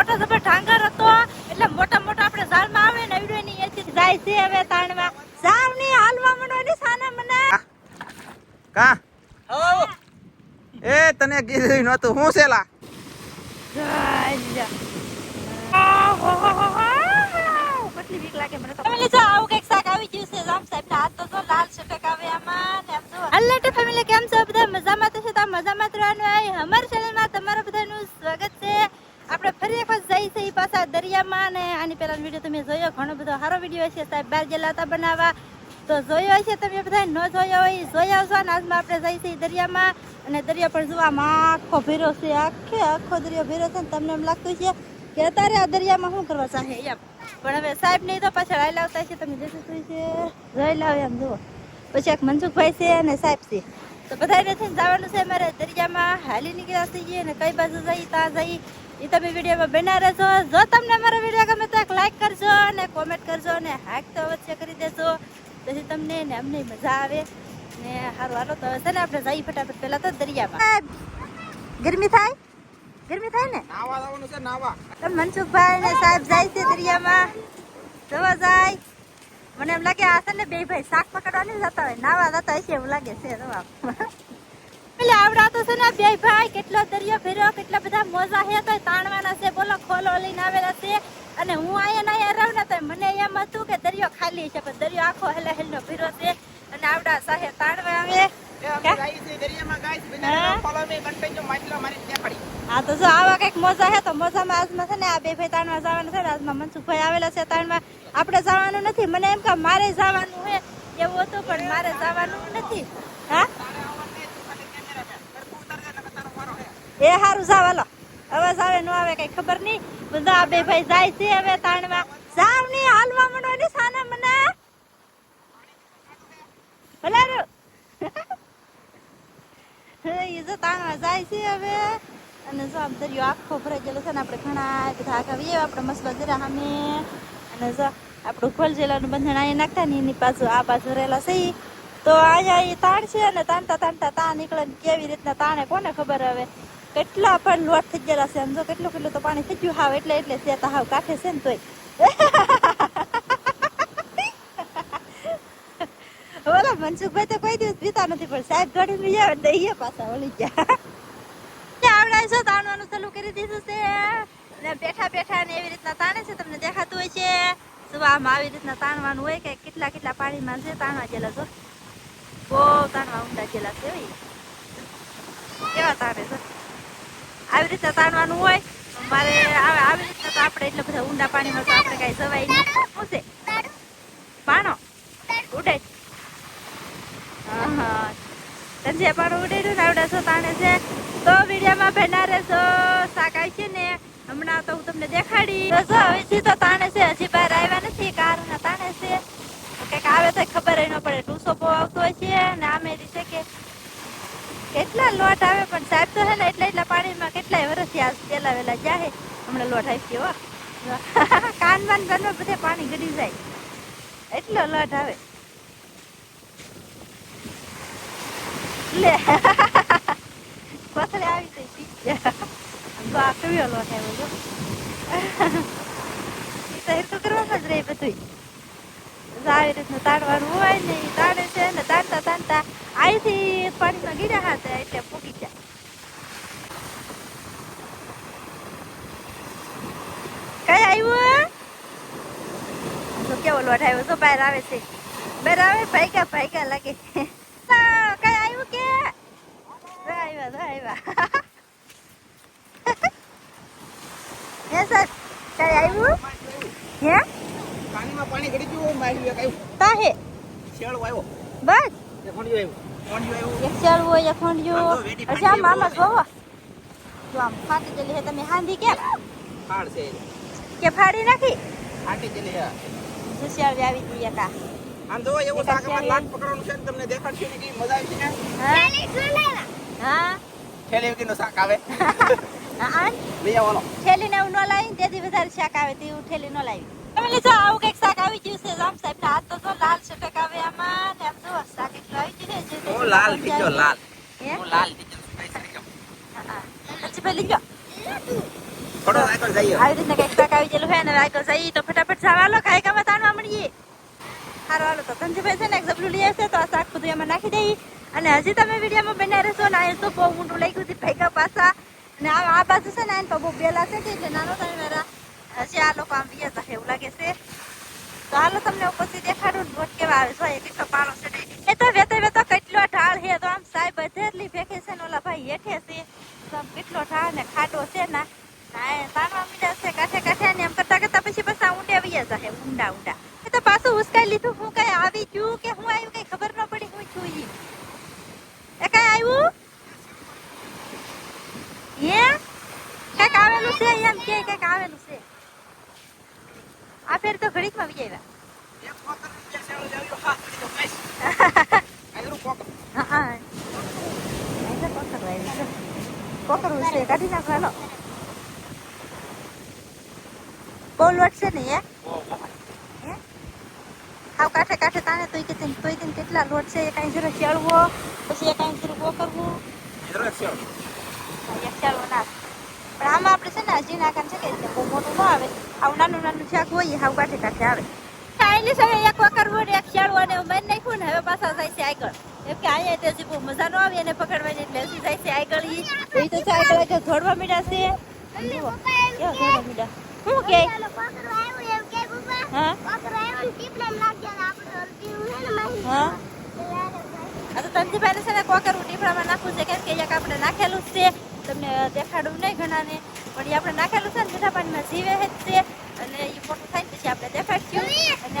મોટો જબર ઠાંગર હતો એટલે મોટા મોટા આપણે ઝાડમાં આવે ને એવડો ની એથી જાય છે હવે તાણવા. ઝાડની હાલવા માંડવાની સાના મને. કા? એ તને કીધું નતું હું છેલા કેટલી બીક લાગે મને તો ફેમિલી આવું કંઈક શાક આવી ગયું છે. રામ સાહેબ ના હાથ તો જો લાલ છટક આવે આમાં ને આમ જો. હલ્લેટ ફેમિલી કેમ છો? બધા મજામાં તો છે? તો મજામાં રહેવાનું. હોય અમારી ચેનલમાં તમારા બધાનું સ્વાગત છે આપણે ફરી એક વખત જઈ છે ઈ પાછા દરિયામાં ને આની પહેલા વીડિયો તમે જોયો, ઘણો બધો સારો વીડિયો છે સાહેબ. બાર ગયેલા હતા બનાવવા. તો જોયો હશે તમે બધા ન જોયો હોય જોઈ આવશો અને આજમાં આપણે જઈ છીએ દરિયામાં. અને દરિયા પર જોવામાં આખો ભેરો છે. આખે આખો દરિયો ભેરો છે. ને તમને એમ લાગતું છે કે અત્યારે આ દરિયામાં શું કરવા ચાહે એમ. પણ હવે સાહેબ નહીં તો પાછળ હાલ આવતા છે તમે શું છે. જોઈ લાવ એમ, જુઓ. પછી એક મનસુખભાઈ છે અને સાહેબ છે. તો બધાને થઈને જવાનું છે. અમારે દરિયામાં હાલી નીકળ્યા છીએ અને કઈ બાજુ જઈ, ત્યાં જઈ એ તમે વિડીયોમાં બના રહેશો જો તમને અમારો વીડિયો ગમે તો એક લાઈક કરજો અને કોમેન્ટ કરજો અને હાક તો અવશ્ય કરી દેજો. પછી તમને ને અમને મજા આવે. ને સારું હાલો તો હશે છે ને આપણે જઈ ફટાફટ પહેલાં તો દરિયામાં. ગરમી થાય? ગરમી થાય ને? નાવા જવાનું છે નાવા. મનસુખભાઈ ને સાહેબ જાય છે દરિયામાં. જોવા જાય. મને એમ લાગે આ છે ને બે ભાઈ શાક પકડવા નહીં જતા હોય. નાવા જતા હશે એવું લાગે છે જોવા. એટલે આવડાતો છે ને બે ભાઈ કેટલો દરિયો ફેર્યો કેટલા બધા મોજા હે તો તાણવાના છે. બોલો ખોલો લઈને આવેલા છે. અને હું અહીંયા ને અહીંયા રહું ને તો મને એમ હતું કે દરિયો ખાલી છે પણ દરિયો આખો હેલે હેલનો ફેરો છે. અને આવડા સાહે તાણવા આવે. હા? તો જો આવા કંઈક મોજા હે તો મોજામાં આજમાં છે ને આ બે ભાઈ તાણવા જવાનું છે આજમાં મનસુખભાઈ આવેલા છે તાણવા. આપણે જવાનું નથી. મને એમ કે મારે જવાનું હે એવું હતું પણ મારે જવાનું નથી હા એ હારું જાવ, હાલો. અવાજ આવે, નો આવે કઈ ખબર નહીં. બધા આ બે ભાઈ જાય છે હવે તાણવા. જાવની હાલવા માંડો ની સાના મને. ભલારો એ જો તાણવા જાય છે હવે. અને જો આમ દરિયો આખો ભરાઈ ગયેલો છે ને, આપણે ઘણા બધા આખા આવીએ, આપણે મસલો જરા સામે. અને જો આપણું ખોલ જેલાનું બંધણ અહીંયા નાખતા ને, એની પાછું આ બાજુ રહેલા છે. તો અહીંયા એ તાણ છે અને તાણતા તાણતા તાણ નીકળે કેવી રીતના તાણે, કોને ખબર હવે? કેટલા પણ લોટ થઈ ગયેલા છે. સમજો કેટલું કેટલું તો પાણી થઈ ગયું હાવ, એટલે એટલે છે હાવ કાઠે છે ને તોય. ઓલા મનસુખભાઈ તો કોઈ દિવસ પીતા નથી, પણ સાહેબ ઘડી લઈ આવે દઈએ પાછા ઓલી ગયા. આવડાય તાણવાનું ચાલુ કરી દીધું છે. ને બેઠા બેઠા ને એવી રીતના તાણે છે, તમને દેખાતું હોય છે. આમ આવી રીતના તાણવાનું હોય કે કેટલા કેટલા પાણીમાં છે, તાણવા ગયેલા છો. બહુ તાણવા ઊંડા ગયેલા છે કેવા તાણે છે? આવી રીતના તાણવાનું હોય, મારે આવી રીતના તો આપણે એટલે બધા ઊંડા પાણીમાં તો આપણે કાંઈ જવાય નહીં. શું પાણો? ઉડે હા તને પાણો ઉડેલું ને, આવડે છો, તાણે છે. તો વિડીયોમાં ભેના રહેશો શાક છે ને. હમણાં તો હું તમને દેખાડી. જો હજી તો તાણે છે, હજી બહાર આવ્યા નથી, કારના તાણે છે. કંઈક આવે તો ખબર ન પડે ટૂસો બહુ આવતો હોય છે ને આમે રીતે કે કેટલા લોટ આવે પણ સાહેબ તો છે ને, એટલા એટલા પાણીમાં કેટલાય વર્ષથી આ પેલા વેલા જાય હમણાં લોટ આવી હો. કાન બાન બનવા બધે પાણી ગળી જાય. એટલો લોટ આવે. લે. કોથળે આવી તો પી ગયા લોટ આવ્યો જો એ તો કરવામાં જ રહે બધું આવી રીતનું તાડવાનું હોય ને, ઈ તાણે છે ને તાણતા તાડતા અહીંથી પાણીમાં ગીર્યા હતા એટલે પૂકી ગયા કઈ આવ્યું જો કેવો લોટ આવ્યો તો બહાર આવે છે. બહાર આવે ભાઈકા ભાઈકા લાગે. કઈ આવ્યું કે? આવ્યા તો આવ્યા. હે સર કઈ આવ્યું? હે? પાણીમાં પાણી ગળી ગયું મારી એક આવ્યું તાહે શેળો આવ્યો. બસ. ખોંડિયું આવ્યું. એક ખોંડિયું. આમ ફાટી આમાં જોવો જો આમ ફાટી ગયેલી છે તમે હાંધી કેમ? ફાડ છે. કે ફાડી નાખી? ફાટી ગયેલી છે સુશિયાળી આવી ગઈ એકા આમ જો એવું શાક અમારે પકડવાનું છે ને તમને દેખાડશે ને કે મજા આવી છે ને હા? હા? થેલી વગરનું શાક આવે. હા લઈ આવવાનો થેલી ને એવું ન લાવી તેથી વધારે શાક આવે તેવું થેલી ન લાવી. તમે લીધો આવું કંઈક શાક આવી ગયું છે રામ સાહેબ ના હાથ તો જો લાલ છટક આવે આમાં ને આમ જો શાક એટલું આવી ગયું છે જે લાલ થઈ ગયો લાલ. હું? લાલ થઈ ગયો હા, હા. પછી પેલી ગયો થોડો આગળ જઈએ. આવી રીતના કંઈક પાક આવી ગયેલું ને આગળ જઈએ તો ફટાફટ જાવ હાલો કામ તાણવા મળીએ. સારું હાલો, તો ધનજીભાઈ છે ને એક લઈ આવશે, તો આ શાક બધું એમાં નાખી દઈએ. અને હજી તમે વિડીયોમાં બન્યા રહેશો ને આ તો બહુ ઊંડું લાગ્યું હતું ભેગા પાછા. અને આ આ બાજુ છે ને એને બહુ બેલા છે કે એટલે નાનો તમે મારા. હજી આ લોકો આમ બીયા જશે એવું લાગે છે. તો હાલો, તમને ઉપરથી દેખાડું બોટ કેવા આવે છે એક તો પાળો છે. એ તો વેતો વેતો કેટલો ઢાળ છે, તો આમ સાહેબ બધેરલી ફેંકે છે ને, ઓલા ભાઈ હેઠે છે. તો આમ કેટલો ઢાળ ને ખાટો છે ને. હા એ મીડા છે કાંઠે કાંઠે ને એમ કરતા કરતા પછી પાછા ઊંડે વયા જશે ઊંડા ઊંડા. એ તો પાછું ઉસકાઈ લીધું હું કઈ આવી ગયું કે હું આવ્યું કઈ ખબર ન પડી હું છું ઈ. એ કઈ આવ્યું? હે? કંઈક આવેલું છે એમ કે કંઈક આવેલું છે. આ ફેર તો ઘડીકમાં વિજય એક પોકર. બીજા શેડો જાવ્યો, હા, તો કઈશ. આગળનું પોકર. હા હા એટલે કોકર વાવી છે કોકર ઉછે કાઢી નાખો હાલો બહુ લોટ છે ને એ હે? હાવ કાંઠે કાંઠે તાને તોય કે તોય તને કેટલા લોટ છે એ કાંઈ જરા ચડવો પછી એ કાંઈ જરા કોકરવું કરવું ના. પણ આમાં આપણે છે ને હજી છે કે બહુ મોટું ન આવે. આવું નાનું નાનું શાક હોય એ હાવ કાંઠે કાંઠે આવે. હવે એક વકરવું ને એક ચાળવું અને મન નાખ્યું ને હવે પાછા જાય છે આગળ. એમ કે અહીંયા તે હજી બહુ મજા ન આવી એને પકડવાની એટલે જાય છે આગળ એ તો આગળ દોડવા મીડા છે. નાખેલું છે તમને દેખાડવું નહીં ઘણાને પણ એ આપણે નાખેલું છે ને મીઠા પાણીમાં જીવે જ છે અને એ મોટું થાય પછી આપણે દેખાડશું અને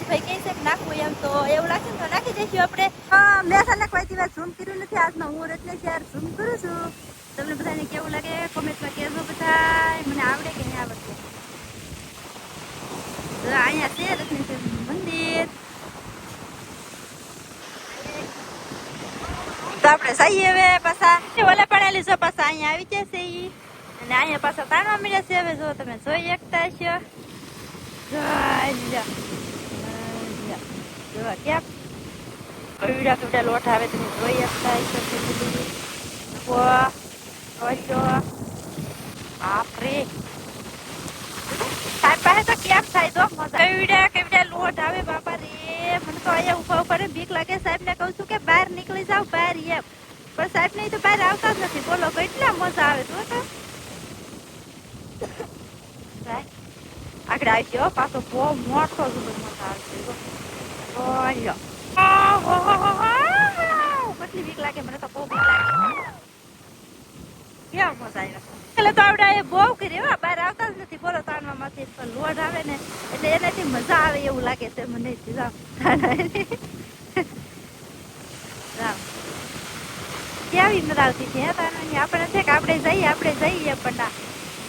કહે છે કે નાખવું એમ તો એવું લાગશે તો નાખી દઈશું આપણે હા, મેં છે કોઈ દિવસ ઝૂમ કર્યું નથી. આજનો હું એટલે શેર ઝૂમ કરું છું. તમને બધાને કેવું લાગે? કોમેન્ટમાં કહેજો બધા મને આવડે કે નહીં આવડતું? અહીંયા છે મંદિર. આપણે જઈએ હવે પાછા. ઓલે પડેલી છો, પાછા અહીંયા આવી જશે અને અહીંયા પાછા તાણવા મળ્યા છે હવે, જો તમે જોઈ શકતા છો. જો કવડા કવડા લોટ આવે, તમે જોઈ શકતા છો. ઓછો બાપરે સાહેબ પાસે તો કેમ થાય તો મજા કવડા કવડા લોટ આવે બાપા રે મને તો અહીંયા ઊભા ઉપર બીક લાગે. સાહેબ ને કહું છું કે બહાર નીકળી જાવ બહાર એમ. પણ સાહેબ ને તો બહાર આવતા જ નથી. બોલો, કેટલા મજા આવે તો. તો આગળ આવી ગયો પાછો બહુ મોટો જુદો મજા આવે છે કેટલી બીક લાગે, મને તો બહુ બીક લાગે. એટલે તો આવડે એ બહુ કરી બહાર આવતા જ નથી બોલો તાણવામાંથી પણ લોટ આવે ને, એટલે એનાથી મજા આવે એવું લાગે છે મને. જાવ કેવી મજા આવતી છે આપણે છે કે આપણે જઈએ આપણે જઈએ, પણ ના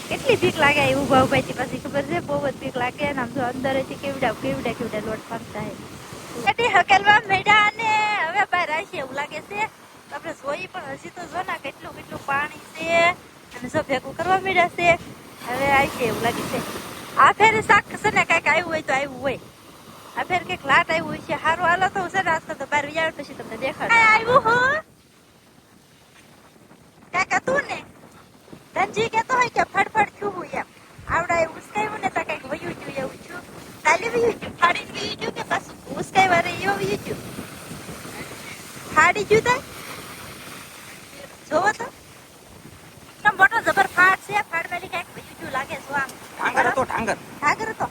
કેટલી બીક લાગે એ ઊભા ઊભા થી પછી ખબર છે? બહુ જ બીક લાગે. ને આમ જો અંદરથી કેવડા કેવડા કેવડા લોટ ફરતા હે હકેલવા મેડા અને હવે બહાર આવશે એવું લાગે છે. આપણે જોઈ પણ હજી તો જો ના કેટલું કેટલું પાણી છે અને જો ભેગું કરવા મળ્યા છે હવે આવશે એવું લાગે છે. આ ફેરે શાક છે ને કાંઈક આવ્યું હોય તો આવ્યું હોય. આ ફેર કંઈક લાટ આવ્યું હોય છે સારું હાલો તો છે ને આજકાલ તો બહાર વિચાર પછી તમને દેખાડ. આવ્યું હું? કાંઈક હતું ને? ધનજી કહેતો હોય કે ફડફડ થયું હોય એમ. આવડા એવું ઉસકાયું ને તો કંઈક વયું ગયું એવું છું કાલે વયું ગયું? ફાડી ગયું કે પાછું ઉસકાઈ વારે એવું ગયું? ફાડી ગયું તા? જોવો તો. એકદમ મોટો જબર ફાડ છે ફાડ મેલી કંઈક વયું ગયું લાગે જો આમ. ઢાંગર હતો, ઢાંગર. ઢાંગર હતો.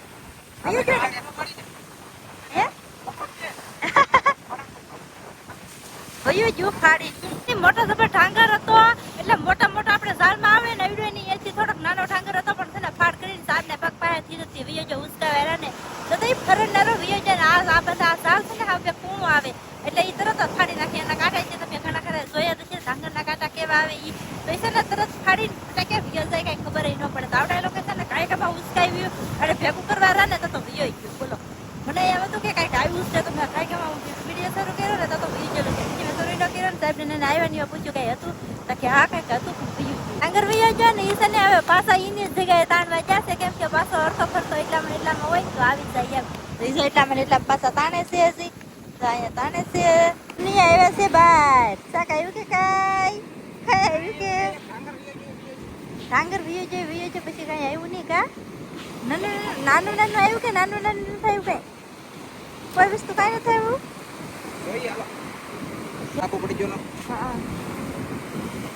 વયું ગયું. ફાડી મોટો જબર ઢાંગર હતો એટલે મોટા મોટા આપણે ઝાડમાં આવે ને એવડો એની એથી થોડોક નાનો ઢાંગર હતો પણ છે ને ફાડ કરીને સાહેબને પગ પાસેથી નથી વિયો જો ઉસકાવેરા ને. તો એ ફરનારો વિયો જાય આ આ બધા ઝાડ છે ને હવે કૂણું આવે. એટલે ઈ તરત જ ફાડી નાખે એના કાંટા છે તમે ઘણા ખરા જોયા તો છે કેવા આવે તો ઈ તરત ફાડીને કે વયો જાય, કાંઈ ખબર ન પડે. તો આવડા એ લોકો છે ને કાંઈ કપા ઉસકાવ્યું અને ભેગું કરવા રહ્યા ને તો તો વયો ગયું. બોલો. મને એમ હતું કે કાંઈક આવ્યું છે તો મેં કાંઈ કમાં વીડિયો શરૂ કર્યો ને તો તો વયું ગયેલું કે પછી શરૂ ન કર્યો ને સાહેબને એને આવ્યા ને પૂછ્યું કઈ હતું? તો કે હા, કંઈક હતું, પણ વયું આંગર વયો ગયો ને ઈ સને હવે પાછા ઈની જ જગ્યાએ તાણવા જશે કેમ કે પાછો અડધો ફરતો એટલામાં એટલામાં હોય તો આવી જાય એમ. એટલામાં ને પાછા તાણે છે હજી. અહીંયા તાણે છે. નહીં આવ્યા છે બાર. શાક આવ્યું કે કાંઈ? આવ્યું કે ડાંગર વીયો છે વીયો છે પછી કઈ આવ્યું નહીં કા? નાનું નાનું નાનું આવ્યું કે નાનું નાનું નથી થયું કઈ? કોઈ વસ્તુ કઈ નથી આવ્યું આખું પડી ગયો હા.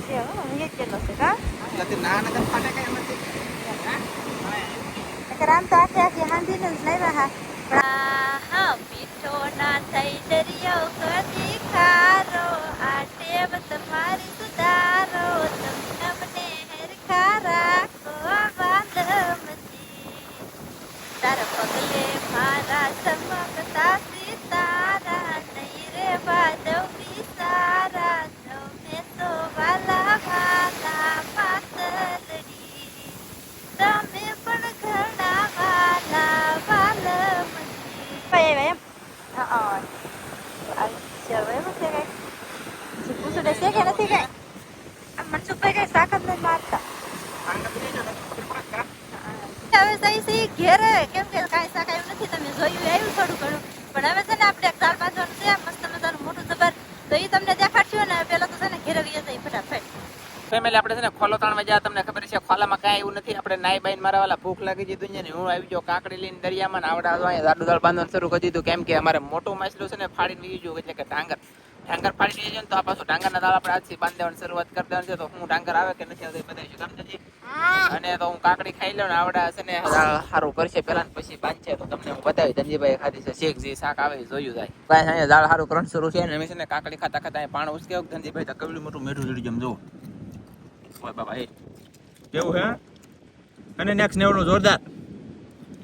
છે હો વીયો જ જેટલો છે કા નથી ના ફાટે કઈ નથી. નકર તો આખે આખી હાંધીને જ લાવ્યા હા. હા મીઠો ના થઈ દરિયો કદી ખારો. આ ટેવ તમારી સુધારો તમને મને હરખા રાખો બાંધમતી તારા પગલે મારા ચમકતા સિતારા નહીં રે વાદળી સારા તમે તો વાલા વાલા પાતળડી તમે પણ ઘણા વાલા વાલમતી ભાઈ એમ હા અચ્છા ભાઈ એમ છે કઈ જે પૂછું છે કે નથી કઈ આ મનસુખભાઈ કઈ શાક જ નથી મારતા હવે સહી સહી ઘેરે, કેમ કે કાંઈ શાક નથી, તમે જોયું આવ્યું થોડું ઘણું. પણ હવે છે ને આપણે ચાર પાંચ વાર છે મસ્ત મજાનું મોટું જબર. તો એ તમને દેખાડશું ને, પેલા તો છે ને ઘેરે ગયા જાય ફટાફટ. ફેમિલી આપણે છે ને ખોલો ત્રણમાં તમને ખબર છે, ખોલામાં કાંઈ એવું નથી. આપણે નાઈ બાઈને મારા વાલા ભૂખ લાગી દીધું છે ને હું આવી ગયો કાકડી લઈને દરિયામાં આવડા દાડુ દાળ બાંધવાનું શરૂ કરી દીધું. કેમ કે અમારે મોટું માછલું છે ને ફાડીને વીજું એટલે કે ડાંગર. ડાંગર પાડી લઈએ ને તો આ પાછું ડાંગરના દાળ આપણે આજથી બાંધી દેવાની શરૂઆત કરી દેવાની છે. તો હું ડાંગર આવે કે નથી આવતી બતાવીશું કામ નથી અને તો હું કાકડી ખાઈ લઉં ને આવડા હશે ને સારું કરશે પેલા ને પછી બાંધશે. તો તમને હું બતાવી ધનજીભાઈ ખાધી છે શેક જે શાક આવે જોયું જાય. કાંઈ અહીંયા દાળ સારું કરણ શરૂ છે. ને અમે છે ને કાકડી ખાતા ખાતા પાણ ઉસકે ધનજીભાઈ તો કવડું મોટું મેઠું જોડી જેમ જો ઓય બાબા એ. કેવું હે? અને નેક્સ્ટ નેવડું જોરદાર.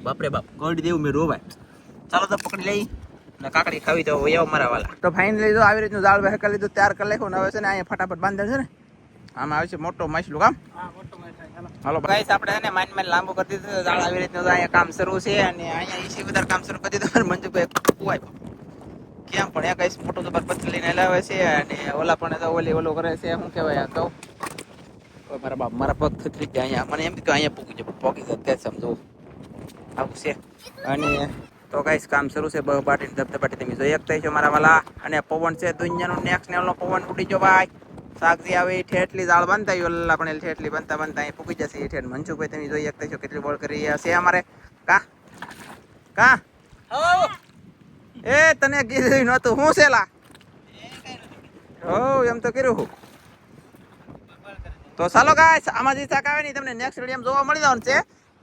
બાપરે બાપ ગોલ્ડ દેવું મેં રોવાય ચાલો તો પકડી લઈ. ને કાકડી ખાવી તો એવો મારા વાલા. તો ફાઇનલી જો આવી રીતનું દાળ વહેકા લીધું તૈયાર કરી નાખ્યું હવે છે ને અહીંયા ફટાફટ બાંધે છે ને. આમાં આવે છે મોટો માછલું કામ? હાલો ગાઈસ આપણે છે ને માઇન માઇન લાંબુ કરી દીધું. દાળ આવી રીતનું અહીંયા કામ શરૂ છે અને અહીંયા ઈસી વધારે કામ શરૂ કરી દીધું. મંજુભાઈ કુવાય કેમ પણ એક ગાઈસ મોટો જબર પથ્થર લઈને લાવે છે અને ઓલા પણ તો ઓલી ઓલો કરે છે શું કહેવાય આ કહું મારા બાપ મારા પગ ગયા અહીંયા. મને એમ કે અહીંયા પૂકી જાય પણ પોકી જાય તે સમજો આવું છે. અને તો કઈ કામ શરૂ છે. બહુ પાટીને ધબધબાટી તમે જોઈ શકતા છો મારા વાલા. અને પવન છે, દુનિયાનો નેક્સ્ટ લેવલનો પવન ઉડી જો ભાઈ. શાકજી આવે એ ઠેઠલી દાળ બનતા હોય, ઓલા પણ એ ઠેઠલી બનતા બનતા અહીં પૂકી જશે એ ઠેઠ. મનસુખભાઈ, તમે જોઈ શકતા છો કેટલી બોલ કરી રહ્યા છે અમારે. કા? કા? એ, તને કીધું નહોતું. હું છેલા હો, એમ તો કર્યું હું. તો ચાલો ગાય આમાં જે શાક આવે ને તમને નેક્સ્ટ વીડિયો જોવા મળી જવાનું છે.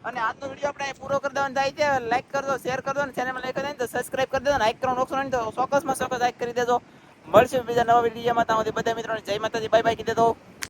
અને આજનો વીડિયો આપણે પૂરો કરી દેવાનો. થાય છે લાઈક કરજો શેર કરજો અને ચેનલમાં લાઈક કરી તો સબસ્ક્રાઇબ કરી દેજો લાઈક કરવાનું ઓપ્શન તો ચોક્કસમાં ચોક્કસ લાઈક કરી દેજો. મળશે બીજા નવા વિડીયોમાં. ત્યાં બધા મિત્રોને જય માતાજી. બાય બાય કહી તો